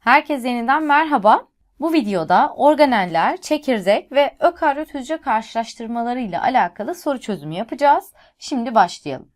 Herkese yeniden merhaba. Bu videoda organeller, çekirdek ve ökaryot hücre karşılaştırmaları ile alakalı soru çözümü yapacağız. Şimdi başlayalım.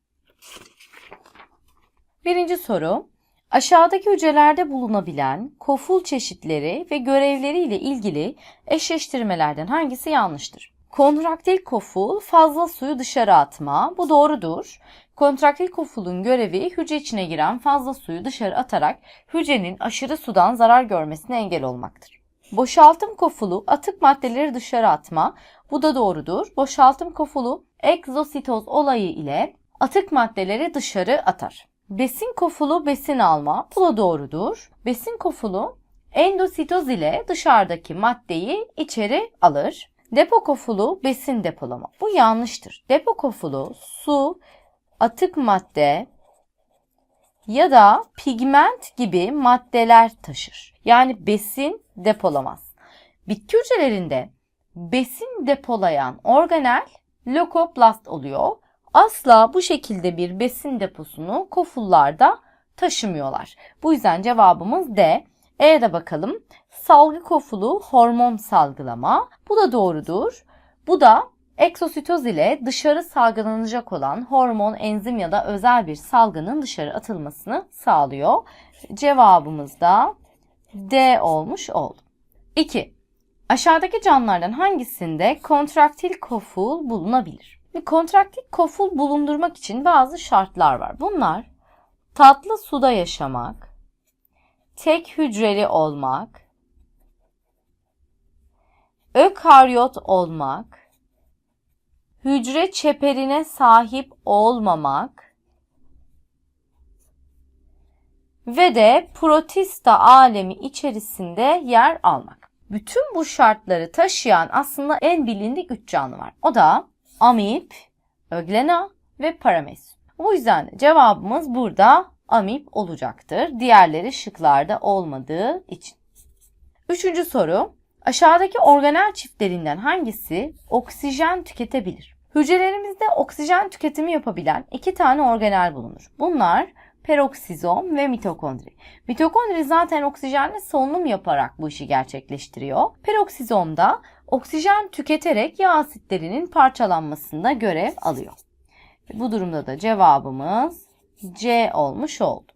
Birinci soru. Aşağıdaki hücrelerde bulunabilen koful çeşitleri ve görevleri ile ilgili eşleştirmelerden hangisi yanlıştır? Kontraktil koful fazla suyu dışarı atma. Bu doğrudur. Kontraktil kofulun görevi hücre içine giren fazla suyu dışarı atarak hücrenin aşırı sudan zarar görmesine engel olmaktır. Boşaltım kofulu atık maddeleri dışarı atma. Bu da doğrudur. Boşaltım kofulu egzositoz olayı ile atık maddeleri dışarı atar. Besin kofulu besin alma. Bu da doğrudur. Besin kofulu endositoz ile dışarıdaki maddeyi içeri alır. Depo kofulu besin depolama. Bu yanlıştır. Depo kofulu su, atık madde ya da pigment gibi maddeler taşır. Yani besin depolamaz. Bitki hücrelerinde besin depolayan organel lökoplast oluyor. Asla bu şekilde bir besin deposunu kofullarda taşımıyorlar. Bu yüzden cevabımız D. E'ye de bakalım. Salgı kofulu hormon salgılama. Bu da doğrudur. Bu da Eksositoz ile dışarı salgılanacak olan hormon, enzim ya da özel bir salgının dışarı atılmasını sağlıyor. Cevabımız da D olmuş oldu. 2. Aşağıdaki canlılardan hangisinde kontraktil koful bulunabilir? Kontraktil koful bulundurmak için bazı şartlar var. Bunlar tatlı suda yaşamak, tek hücreli olmak, ökaryot olmak, hücre çeperine sahip olmamak ve de protista alemi içerisinde yer almak. Bütün bu şartları taşıyan aslında en bilindik üç canlı var. O da amip, öglena ve paramesyum. Bu yüzden cevabımız burada amip olacaktır. Diğerleri şıklarda olmadığı için. Üçüncü soru. Aşağıdaki organel çiftlerinden hangisi oksijen tüketebilir? Hücrelerimizde oksijen tüketimi yapabilen iki tane organel bulunur. Bunlar peroksizom ve mitokondri. Mitokondri zaten oksijenle solunum yaparak bu işi gerçekleştiriyor. Peroksizomda oksijen tüketerek yağ asitlerinin parçalanmasında görev alıyor. Bu durumda da cevabımız C olmuş oldu.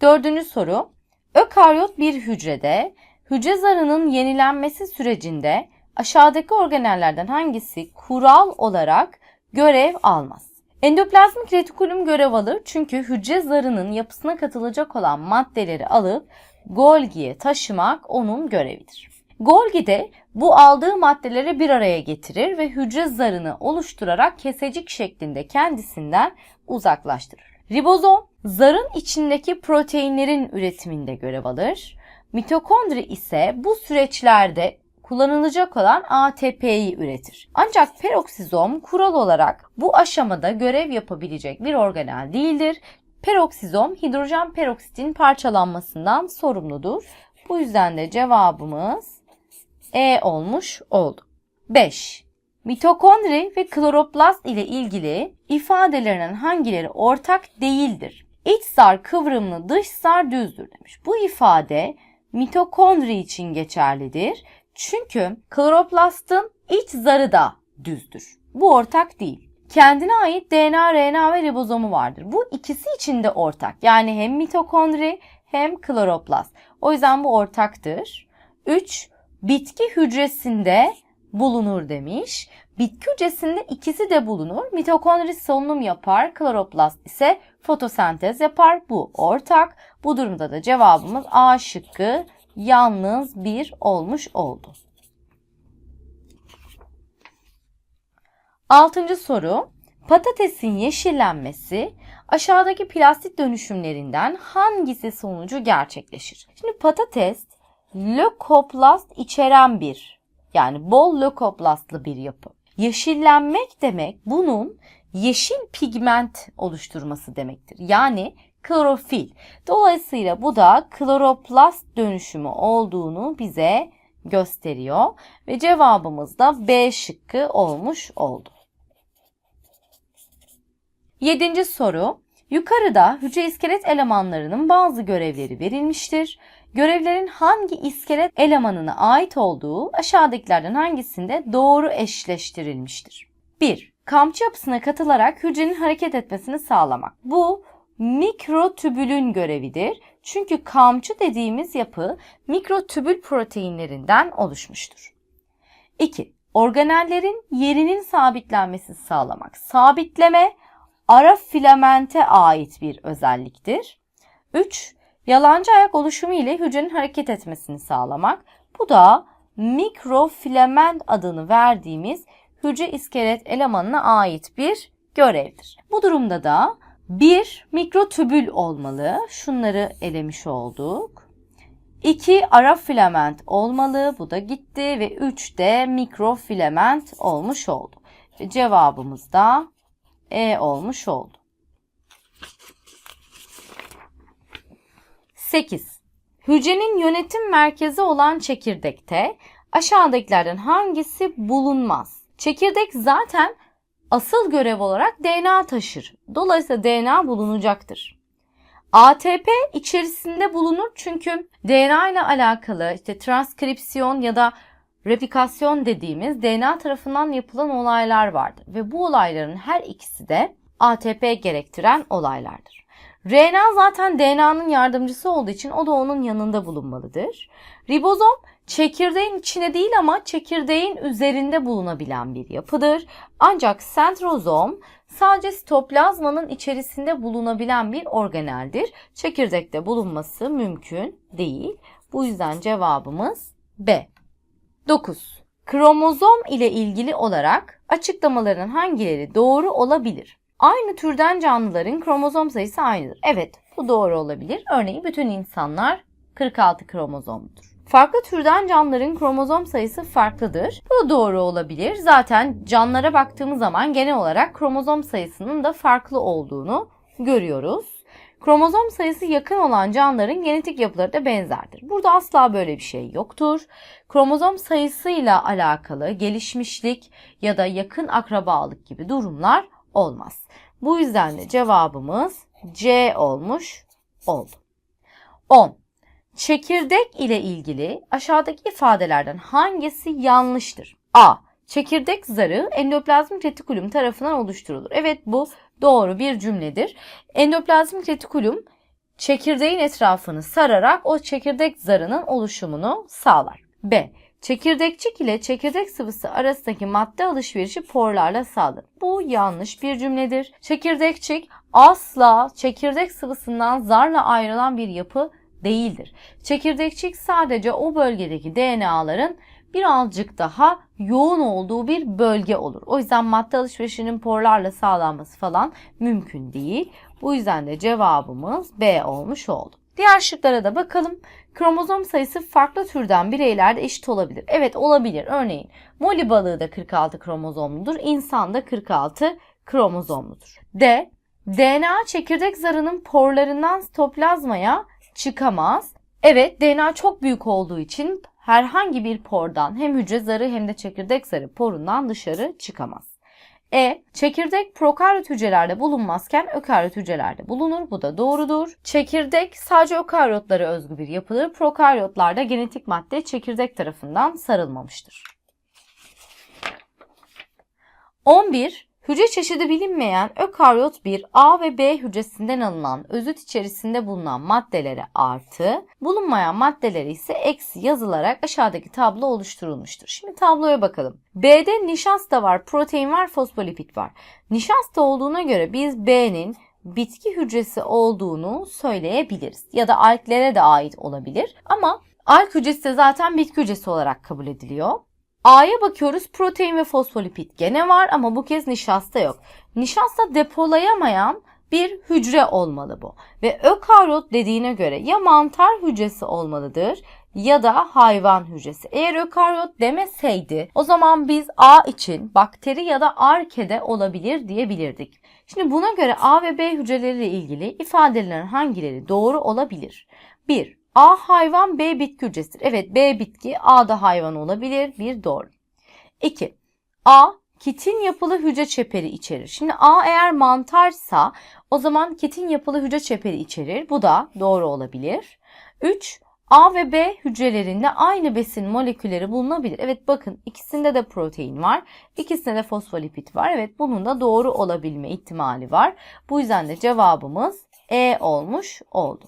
Dördüncü soru. Ökaryot bir hücrede hücre zarının yenilenmesi sürecinde aşağıdaki organellerden hangisi kural olarak görev almaz? Endoplazmik retikulum görev alır çünkü hücre zarının yapısına katılacak olan maddeleri alıp Golgi'ye taşımak onun görevidir. Golgi de bu aldığı maddeleri bir araya getirir ve hücre zarını oluşturarak kesecik şeklinde kendisinden uzaklaştırır. Ribozom zarın içindeki proteinlerin üretiminde görev alır. Mitokondri ise bu süreçlerde kullanılacak olan ATP'yi üretir. Ancak peroksizom kural olarak bu aşamada görev yapabilecek bir organel değildir. Peroksizom hidrojen peroksitin parçalanmasından sorumludur. Bu yüzden de cevabımız E olmuş oldu. 5. Mitokondri ve kloroplast ile ilgili ifadelerinin hangileri ortak değildir? İç zar kıvrımlı, dış zar düzdür demiş. Bu ifade mitokondri için geçerlidir. Çünkü kloroplastın iç zarı da düzdür. Bu ortak değil. Kendine ait DNA, RNA ve ribozomu vardır. Bu ikisi için de ortak. Yani hem mitokondri hem kloroplast. O yüzden bu ortaktır. 3. Bitki hücresinde bulunur demiş. Bitki hücresinde ikisi de bulunur. Mitokondri solunum yapar, kloroplast ise fotosentez yapar. Bu ortak. Bu durumda da cevabımız A şıkkı yalnız bir olmuş oldu. Altıncı soru. Patatesin yeşillenmesi aşağıdaki plastik dönüşümlerinden hangisi sonucu gerçekleşir? Şimdi patates lökoplast içeren bir yani bol lökoplastlı bir yapı. Yeşillenmek demek bunun yeşil pigment oluşturması demektir. Yani klorofil. Dolayısıyla bu da kloroplast dönüşümü olduğunu bize gösteriyor ve cevabımız da B şıkkı olmuş oldu. Yedinci soru. Yukarıda hücre iskelet elemanlarının bazı görevleri verilmiştir. Görevlerin hangi iskelet elemanına ait olduğu aşağıdakilerden hangisinde doğru eşleştirilmiştir? 1. Kamçı yapısına katılarak hücrenin hareket etmesini sağlamak. Bu mikrotübülün görevidir. Çünkü kamçı dediğimiz yapı mikrotübül proteinlerinden oluşmuştur. 2. Organellerin yerinin sabitlenmesini sağlamak. Sabitleme ara filamente ait bir özelliktir. 3. Yalancı ayak oluşumu ile hücrenin hareket etmesini sağlamak. Bu da mikrofilament adını verdiğimiz hücre iskelet elemanına ait bir görevdir. Bu durumda da bir mikrotübül olmalı. Şunları elemiş olduk. 2 ara filament olmalı. Bu da gitti ve 3 de mikrofilament olmuş oldu. Cevabımız da E olmuş oldu. 8. Hücrenin yönetim merkezi olan çekirdekte aşağıdakilerden hangisi bulunmaz? Çekirdek zaten asıl görev olarak DNA taşır. Dolayısıyla DNA bulunacaktır. ATP içerisinde bulunur çünkü DNA ile alakalı işte transkripsiyon ya da replikasyon dediğimiz DNA tarafından yapılan olaylar vardır ve bu olayların her ikisi de ATP gerektiren olaylardır. RNA zaten DNA'nın yardımcısı olduğu için o da onun yanında bulunmalıdır. Ribozom çekirdeğin içine değil ama çekirdeğin üzerinde bulunabilen bir yapıdır. Ancak sentrozom sadece sitoplazmanın içerisinde bulunabilen bir organeldir. Çekirdekte bulunması mümkün değil. Bu yüzden cevabımız B. 9. Kromozom ile ilgili olarak açıklamaların hangileri doğru olabilir? Aynı türden canlıların kromozom sayısı aynıdır. Evet, bu doğru olabilir. Örneğin bütün insanlar 46 kromozomludur. Farklı türden canlıların kromozom sayısı farklıdır. Bu doğru olabilir. Zaten canlılara baktığımız zaman genel olarak kromozom sayısının da farklı olduğunu görüyoruz. Kromozom sayısı yakın olan canlıların genetik yapıları da benzerdir. Burada asla böyle bir şey yoktur. Kromozom sayısıyla alakalı gelişmişlik ya da yakın akrabalık gibi durumlar olmaz. Bu yüzden de cevabımız C olmuş oldu. 10. Çekirdek ile ilgili aşağıdaki ifadelerden hangisi yanlıştır? A. Çekirdek zarı endoplazmik retikulum tarafından oluşturulur. Evet bu doğru bir cümledir. Endoplazmik retikulum çekirdeğin etrafını sararak o çekirdek zarının oluşumunu sağlar. B. Çekirdekçik ile çekirdek sıvısı arasındaki madde alışverişi porlarla sağlanır. Bu yanlış bir cümledir. Çekirdekçik asla çekirdek sıvısından zarla ayrılan bir yapı değildir. Çekirdekçik sadece o bölgedeki DNA'ların birazcık daha yoğun olduğu bir bölge olur. O yüzden madde alışverişinin porlarla sağlanması falan mümkün değil. Bu yüzden de cevabımız B olmuş oldu. Diğer şıklara da bakalım. Kromozom sayısı farklı türden bireylerde eşit olabilir. Evet olabilir. Örneğin moli balığı da 46 kromozomludur. İnsan da 46 kromozomludur. D. DNA çekirdek zarının porlarından sitoplazmaya çıkamaz. Evet DNA çok büyük olduğu için herhangi bir pordan hem hücre zarı hem de çekirdek zarı porundan dışarı çıkamaz. E. Çekirdek prokaryot hücrelerde bulunmazken ökaryot hücrelerde bulunur. Bu da doğrudur. Çekirdek sadece ökaryotlara özgü bir yapıdır. Prokaryotlarda genetik madde çekirdek tarafından sarılmamıştır. 11. Hücre çeşidi bilinmeyen ökaryot bir A ve B hücresinden alınan özüt içerisinde bulunan maddelere artı, bulunmayan maddeleri ise eksi yazılarak aşağıdaki tablo oluşturulmuştur. Şimdi tabloya bakalım. B'de nişasta var, protein var, fosfolipid var. Nişasta olduğuna göre biz B'nin bitki hücresi olduğunu söyleyebiliriz. Ya da alklere de ait olabilir. Ama alk hücresi de zaten bitki hücresi olarak kabul ediliyor. A'ya bakıyoruz. Protein ve fosfolipid gene var ama bu kez nişasta yok. Nişasta depolayamayan bir hücre olmalı bu. Ve ökaryot dediğine göre ya mantar hücresi olmalıdır ya da hayvan hücresi. Eğer ökaryot demeseydi o zaman biz A için bakteri ya da arkede olabilir diyebilirdik. Şimdi buna göre A ve B hücreleriyle ilgili ifadelerin hangileri doğru olabilir? 1. A hayvan B bitki hücresidir. Evet B bitki A da hayvan olabilir. Bir doğru. 2. A kitin yapılı hücre çeperi içerir. Şimdi A eğer mantarsa o zaman kitin yapılı hücre çeperi içerir. Bu da doğru olabilir. 3. A ve B hücrelerinde aynı besin molekülleri bulunabilir. Evet bakın ikisinde de protein var. ikisinde de fosfolipid var. Evet bunun da doğru olabilme ihtimali var. Bu yüzden de cevabımız E olmuş oldu.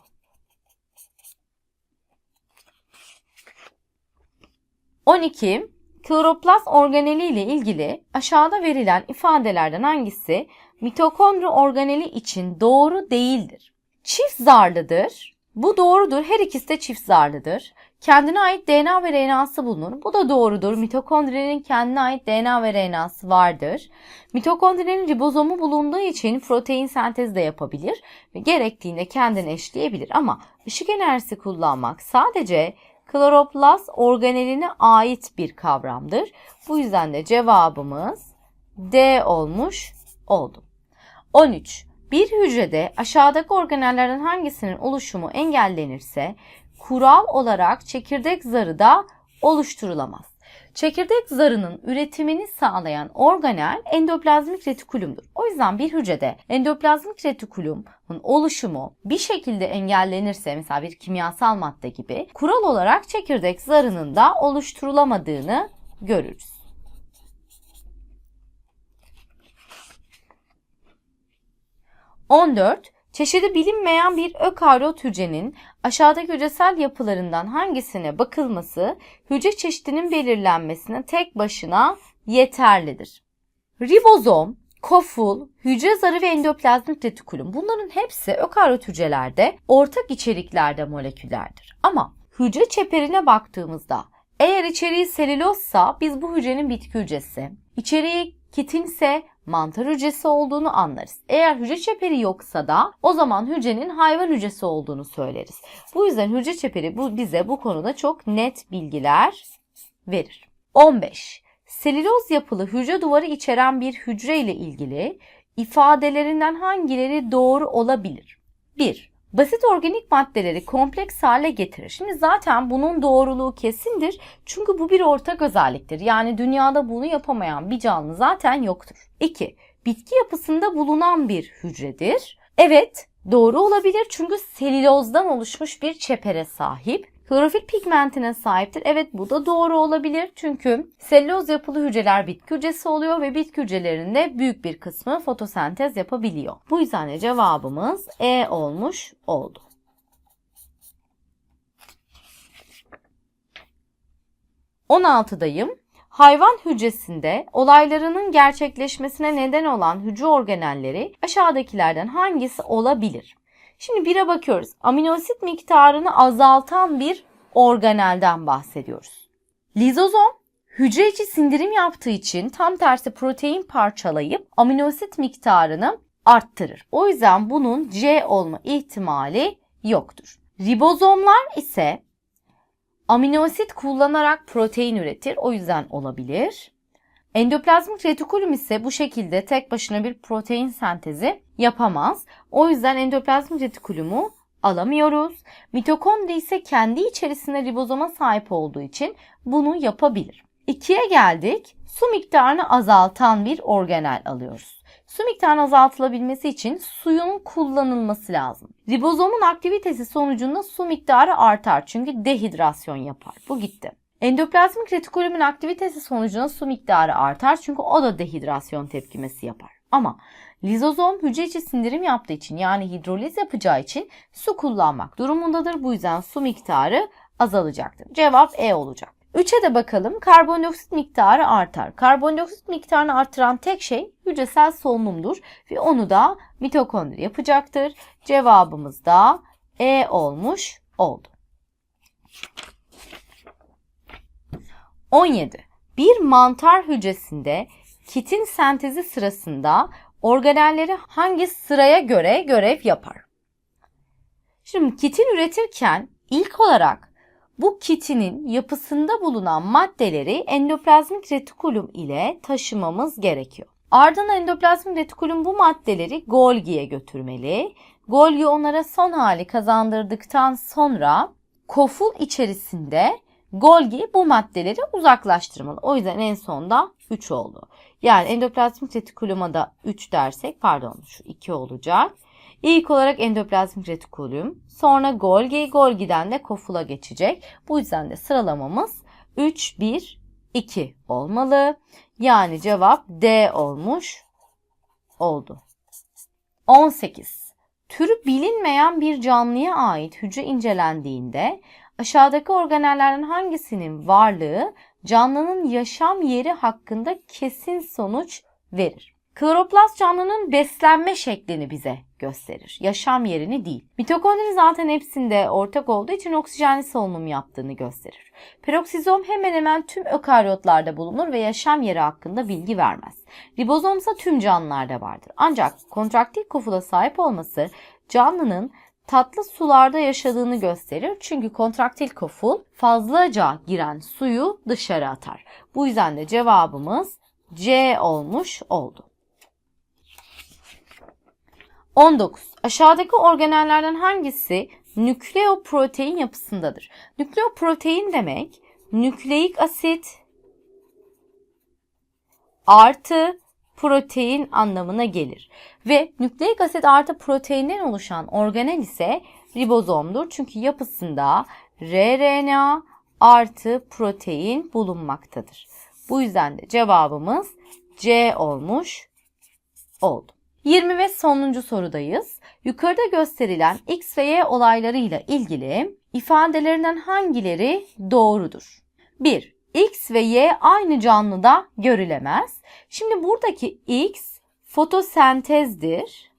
On iki. Kloroplast organeli ile ilgili aşağıda verilen ifadelerden hangisi mitokondri organeli için doğru değildir? Çift zarlıdır. Bu doğrudur. Her ikisi de çift zarlıdır. Kendine ait DNA ve RNA'sı bulunur. Bu da doğrudur. Mitokondrinin kendine ait DNA ve RNA'sı vardır. Mitokondrinin ribozomu bulunduğu için protein sentezi de yapabilir ve gerektiğinde kendini eşleyebilir. Ama ışık enerjisi kullanmak sadece kloroplast organeline ait bir kavramdır. Bu yüzden de cevabımız D olmuş oldu. 13. Bir hücrede aşağıdaki organellerden hangisinin oluşumu engellenirse kural olarak çekirdek zarı da oluşturulamaz. Çekirdek zarının üretimini sağlayan organel endoplazmik retikulumdur. O yüzden bir hücrede endoplazmik retikulumun oluşumu bir şekilde engellenirse mesela bir kimyasal madde gibi kural olarak çekirdek zarının da oluşturulamadığını görürüz. On dört, çeşidi bilinmeyen bir ökaryot hücrenin aşağıdaki hücresel yapılarından hangisine bakılması hücre çeşidinin belirlenmesine tek başına yeterlidir. Ribozom, koful, hücre zarı ve endoplazmik retikulum bunların hepsi ökaryot hücrelerde ortak içeriklerde moleküllerdir. Ama hücre çeperine baktığımızda eğer içeriği selülozsa biz bu hücrenin bitki hücresi, içeriği kitinse mantar hücresi olduğunu anlarız. Eğer hücre çeperi yoksa da o zaman hücrenin hayvan hücresi olduğunu söyleriz. Bu yüzden hücre çeperi bu, bize bu konuda çok net bilgiler verir. 15. Selüloz yapılı hücre duvarı içeren bir hücre ile ilgili ifadelerinden hangileri doğru olabilir? 1. Basit organik maddeleri kompleks hale getirir. Şimdi zaten bunun doğruluğu kesindir. Çünkü bu bir ortak özelliktir. Yani dünyada bunu yapamayan bir canlı zaten yoktur. 2. Bitki yapısında bulunan bir hücredir. Evet, doğru olabilir çünkü selülozdan oluşmuş bir çepere sahip. Klorofil pigmentine sahiptir. Evet bu da doğru olabilir. Çünkü selüloz yapılı hücreler bitki hücresi oluyor ve bitki hücrelerinde büyük bir kısmı fotosentez yapabiliyor. Bu yüzden de cevabımız E olmuş oldu. On altıdayım. Hayvan hücresinde olaylarının gerçekleşmesine neden olan hücre organelleri aşağıdakilerden hangisi olabilir? Şimdi bire bakıyoruz. Aminoasit miktarını azaltan bir organelden bahsediyoruz. Lizozom hücre içi sindirim yaptığı için tam tersi protein parçalayıp aminoasit miktarını arttırır. O yüzden bunun C olma ihtimali yoktur. Ribozomlar ise aminoasit kullanarak protein üretir. O yüzden olabilir. Endoplazmik retikulum ise bu şekilde tek başına bir protein sentezi yapamaz. O yüzden endoplazmik retikulumu alamıyoruz. Mitokondri ise kendi içerisinde ribozoma sahip olduğu için bunu yapabilir. İkiye geldik. Su miktarını azaltan bir organel alıyoruz. Su miktarının azaltılabilmesi için suyun kullanılması lazım. Ribozomun aktivitesi sonucunda su miktarı artar çünkü dehidrasyon yapar. Bu gitti. Endoplazmik retikulumun aktivitesi sonucunda su miktarı artar çünkü o da dehidrasyon tepkimesi yapar. Ama lizozom hücre içi sindirim yaptığı için yani hidroliz yapacağı için su kullanmak durumundadır. Bu yüzden su miktarı azalacaktır. Cevap E olacak. 3'e de bakalım. Karbondioksit miktarı artar. Karbondioksit miktarını artıran tek şey hücresel solunumdur ve onu da mitokondri yapacaktır. Cevabımız da E olmuş oldu. 17. Bir mantar hücresinde kitin sentezi sırasında organelleri hangi sıraya göre görev yapar? Şimdi kitin üretirken ilk olarak bu kitinin yapısında bulunan maddeleri endoplazmik retikulum ile taşımamız gerekiyor. Ardından endoplazmik retikulum bu maddeleri Golgi'ye götürmeli. Golgi onlara son hali kazandırdıktan sonra koful içerisinde Golgi bu maddeleri uzaklaştırmalı. O yüzden en sonda 3 oldu. Yani endoplazmik retikuluma da 3 dersek pardon şu 2 olacak. İlk olarak endoplazmik retikulum, sonra Golgi, Golgi'den de kofula geçecek. Bu yüzden de sıralamamız 3, 1, 2 olmalı. Yani cevap D olmuş oldu. 18. Türü bilinmeyen bir canlıya ait hücre incelendiğinde aşağıdaki organellerden hangisinin varlığı canlının yaşam yeri hakkında kesin sonuç verir? Kloroplast canlının beslenme şeklini bize gösterir. Yaşam yerini değil. Mitokondri zaten hepsinde ortak olduğu için oksijenli solunum yaptığını gösterir. Peroksizom hemen hemen tüm ökaryotlarda bulunur ve yaşam yeri hakkında bilgi vermez. Ribozom ise tüm canlılarda vardır. Ancak kontraktil kofula sahip olması canlının tatlı sularda yaşadığını gösterir. Çünkü kontraktil koful fazlaca giren suyu dışarı atar. Bu yüzden de cevabımız C olmuş oldu. 19. Aşağıdaki organellerden hangisi nükleoprotein yapısındadır? Nükleoprotein demek nükleik asit artı protein anlamına gelir. Ve nükleik asit artı proteinden oluşan organel ise ribozomdur. Çünkü yapısında rRNA artı protein bulunmaktadır. Bu yüzden de cevabımız C olmuş oldu. 20 ve sonuncu sorudayız. Yukarıda gösterilen X ve Y olaylarıyla ilgili ifadelerinden hangileri doğrudur? 1. X ve Y aynı canlıda görülemez. Şimdi buradaki X fotosentezdir.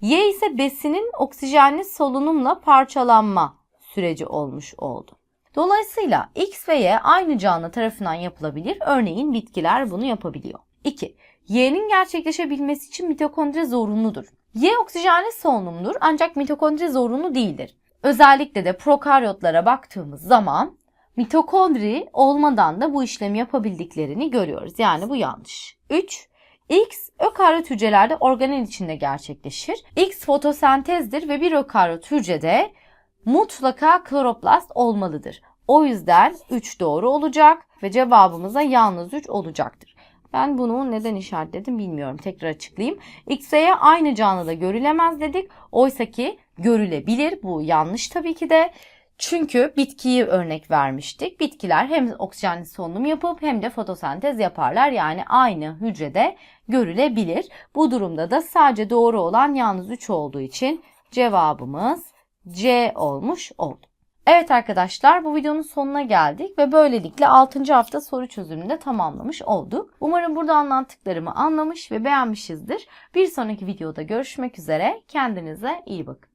Y ise besinin oksijenli solunumla parçalanma süreci olmuş oldu. Dolayısıyla X ve Y aynı canlı tarafından yapılabilir. Örneğin bitkiler bunu yapabiliyor. 2. Y'nin gerçekleşebilmesi için mitokondri zorunludur. Y oksijenli solunumdur ancak mitokondri zorunlu değildir. Özellikle de prokaryotlara baktığımız zaman mitokondri olmadan da bu işlemi yapabildiklerini görüyoruz. Yani bu yanlış. 3. X ökaryot hücrelerde organel içinde gerçekleşir. X fotosentezdir ve bir ökaryot hücrede mutlaka kloroplast olmalıdır. O yüzden 3 doğru olacak ve cevabımıza yalnız 3 olacaktır. Ben bunu neden işaretledim bilmiyorum. Tekrar açıklayayım. X ve Y aynı canlıda görülemez dedik. Oysa ki görülebilir. Bu yanlış tabii ki de. Çünkü bitkiyi örnek vermiştik. Bitkiler hem oksijenli solunum yapıp hem de fotosentez yaparlar. Yani aynı hücrede görülebilir. Bu durumda da sadece doğru olan yalnız 3 olduğu için cevabımız C olmuş oldu. Evet arkadaşlar bu videonun sonuna geldik ve böylelikle 6. hafta soru çözümünü de tamamlamış olduk. Umarım burada anlattıklarımı anlamış ve beğenmişizdir. Bir sonraki videoda görüşmek üzere. Kendinize iyi bakın.